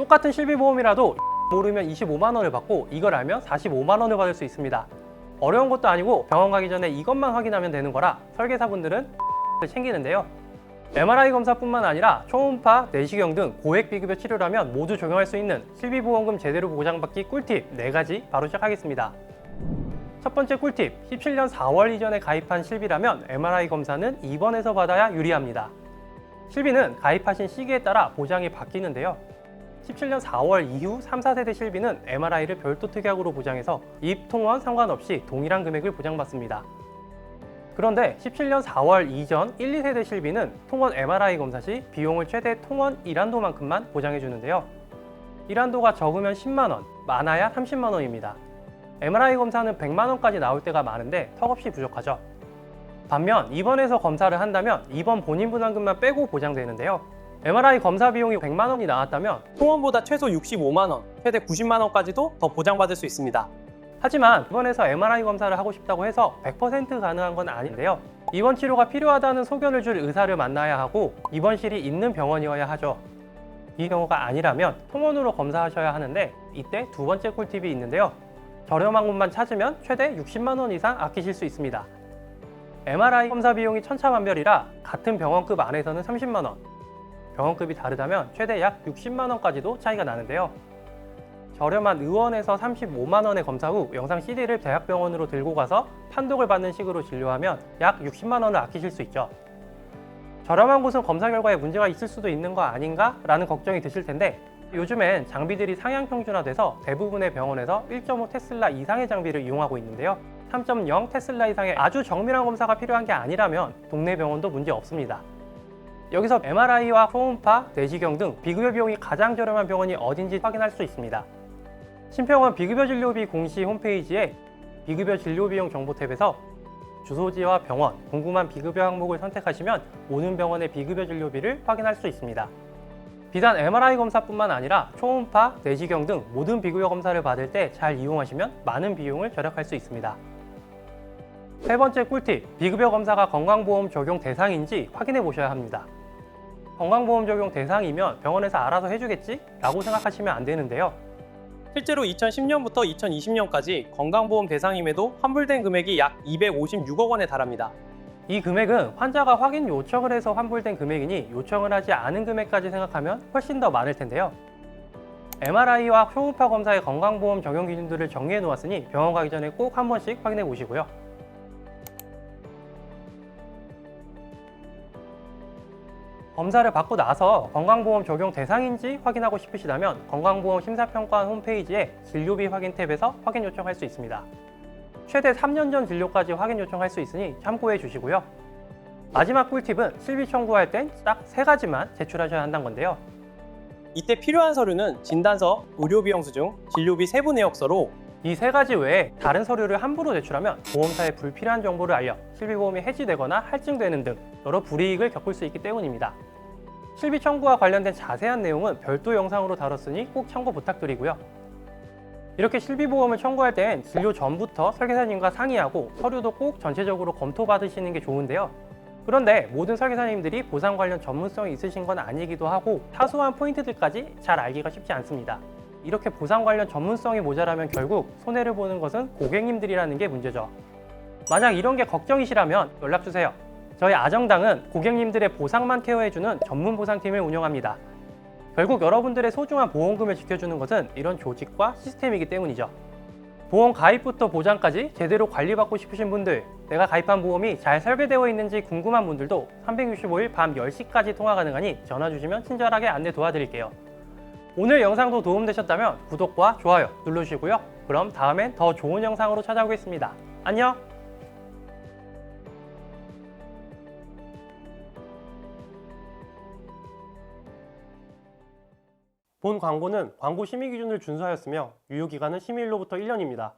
똑같은 실비보험이라도 모르면 25만 원을 받고 이걸 알면 45만 원을 받을 수 있습니다. 어려운 것도 아니고 병원 가기 전에 이것만 확인하면 되는 거라 설계사분들은 챙기는데요. MRI 검사뿐만 아니라 초음파, 내시경 등 고액 비급여 치료라면 모두 적용할 수 있는 실비보험금 제대로 보장받기 꿀팁 4가지 바로 시작하겠습니다. 첫 번째 꿀팁, 17년 4월 이전에 가입한 실비라면 MRI 검사는 입원해서 받아야 유리합니다. 실비는 가입하신 시기에 따라 보장이 바뀌는데요. 17년 4월 이후 3, 4세대 실비는 MRI를 별도 특약으로 보장해서 입, 통원 상관없이 동일한 금액을 보장받습니다. 그런데 17년 4월 이전 1, 2세대 실비는 통원 MRI 검사 시 비용을 최대 통원 1한도만큼만 보장해 주는데요. 1한도가 적으면 10만 원, 많아야 30만 원입니다. MRI 검사는 100만 원까지 나올 때가 많은데 턱없이 부족하죠. 반면 입원해서 검사를 한다면 입원 본인 부담금만 빼고 보장되는데요. MRI 검사 비용이 100만 원이 나왔다면 통원보다 최소 65만 원, 최대 90만 원까지도 더 보장받을 수 있습니다. 하지만 입원해서 MRI 검사를 하고 싶다고 해서 100% 가능한 건 아닌데요. 입원 치료가 필요하다는 소견을 줄 의사를 만나야 하고 입원실이 있는 병원이어야 하죠. 이 경우가 아니라면 통원으로 검사하셔야 하는데 이때 두 번째 꿀팁이 있는데요. 저렴한 곳만 찾으면 최대 60만 원 이상 아끼실 수 있습니다. MRI 검사 비용이 천차만별이라 같은 병원급 안에서는 30만 원, 병원급이 다르다면 최대 약 60만 원까지도 차이가 나는데요. 저렴한 의원에서 35만 원의 검사 후 영상 CD를 대학병원으로 들고 가서 판독을 받는 식으로 진료하면 약 60만 원을 아끼실 수 있죠. 저렴한 곳은 검사 결과에 문제가 있을 수도 있는 거 아닌가? 라는 걱정이 드실 텐데 요즘엔 장비들이 상향 평준화돼서 대부분의 병원에서 1.5 테슬라 이상의 장비를 이용하고 있는데요. 3.0 테슬라 이상의 아주 정밀한 검사가 필요한 게 아니라면 동네 병원도 문제 없습니다. 여기서 MRI와 초음파, 내시경 등 비급여 비용이 가장 저렴한 병원이 어딘지 확인할 수 있습니다. 신평원 비급여 진료비 공시 홈페이지에 비급여 진료 비용 정보 탭에서 주소지와 병원, 궁금한 비급여 항목을 선택하시면 오는 병원의 비급여 진료비를 확인할 수 있습니다. 비단 MRI 검사뿐만 아니라 초음파, 내시경 등 모든 비급여 검사를 받을 때 잘 이용하시면 많은 비용을 절약할 수 있습니다. 세 번째 꿀팁, 비급여 검사가 건강보험 적용 대상인지 확인해 보셔야 합니다. 건강보험 적용 대상이면 병원에서 알아서 해주겠지? 라고 생각하시면 안 되는데요. 실제로 2010년부터 2020년까지 건강보험 대상임에도 환불된 금액이 약 256억 원에 달합니다. 이 금액은 환자가 확인 요청을 해서 환불된 금액이니 요청을 하지 않은 금액까지 생각하면 훨씬 더 많을 텐데요. MRI와 초음파 검사의 건강보험 적용 기준들을 정리해 놓았으니 병원 가기 전에 꼭 한 번씩 확인해 보시고요. 검사를 받고 나서 건강보험 적용 대상인지 확인하고 싶으시다면 건강보험 심사평가 홈페이지에 진료비 확인 탭에서 확인 요청할 수 있습니다. 최대 3년 전 진료까지 확인 요청할 수 있으니 참고해 주시고요. 마지막 꿀팁은 실비 청구할 땐 딱 세 가지만 제출하셔야 한다는 건데요. 이때 필요한 서류는 진단서, 의료비용 수중, 진료비 세부 내역서로 이 세 가지 외에 다른 서류를 함부로 제출하면 보험사에 불필요한 정보를 알려 실비보험이 해지되거나 할증되는 등 여러 불이익을 겪을 수 있기 때문입니다. 실비 청구와 관련된 자세한 내용은 별도 영상으로 다뤘으니 꼭 참고 부탁드리고요. 이렇게 실비보험을 청구할 땐 진료 전부터 설계사님과 상의하고 서류도 꼭 전체적으로 검토받으시는 게 좋은데요. 그런데 모든 설계사님들이 보상 관련 전문성이 있으신 건 아니기도 하고 사소한 포인트들까지 잘 알기가 쉽지 않습니다. 이렇게 보상 관련 전문성이 모자라면 결국 손해를 보는 것은 고객님들이라는 게 문제죠. 만약 이런 게 걱정이시라면 연락 주세요. 저희 아정당은 고객님들의 보상만 케어해주는 전문 보상팀을 운영합니다. 결국 여러분들의 소중한 보험금을 지켜주는 것은 이런 조직과 시스템이기 때문이죠. 보험 가입부터 보장까지 제대로 관리받고 싶으신 분들, 내가 가입한 보험이 잘 설계되어 있는지 궁금한 분들도 365일 밤 10시까지 통화 가능하니 전화 주시면 친절하게 안내 도와드릴게요. 오늘 영상도 도움되셨다면 구독과 좋아요 눌러주시고요. 그럼 다음엔 더 좋은 영상으로 찾아오겠습니다. 안녕! 본 광고는 광고 심의 기준을 준수하였으며 유효 기간은 심의일로부터 1년입니다.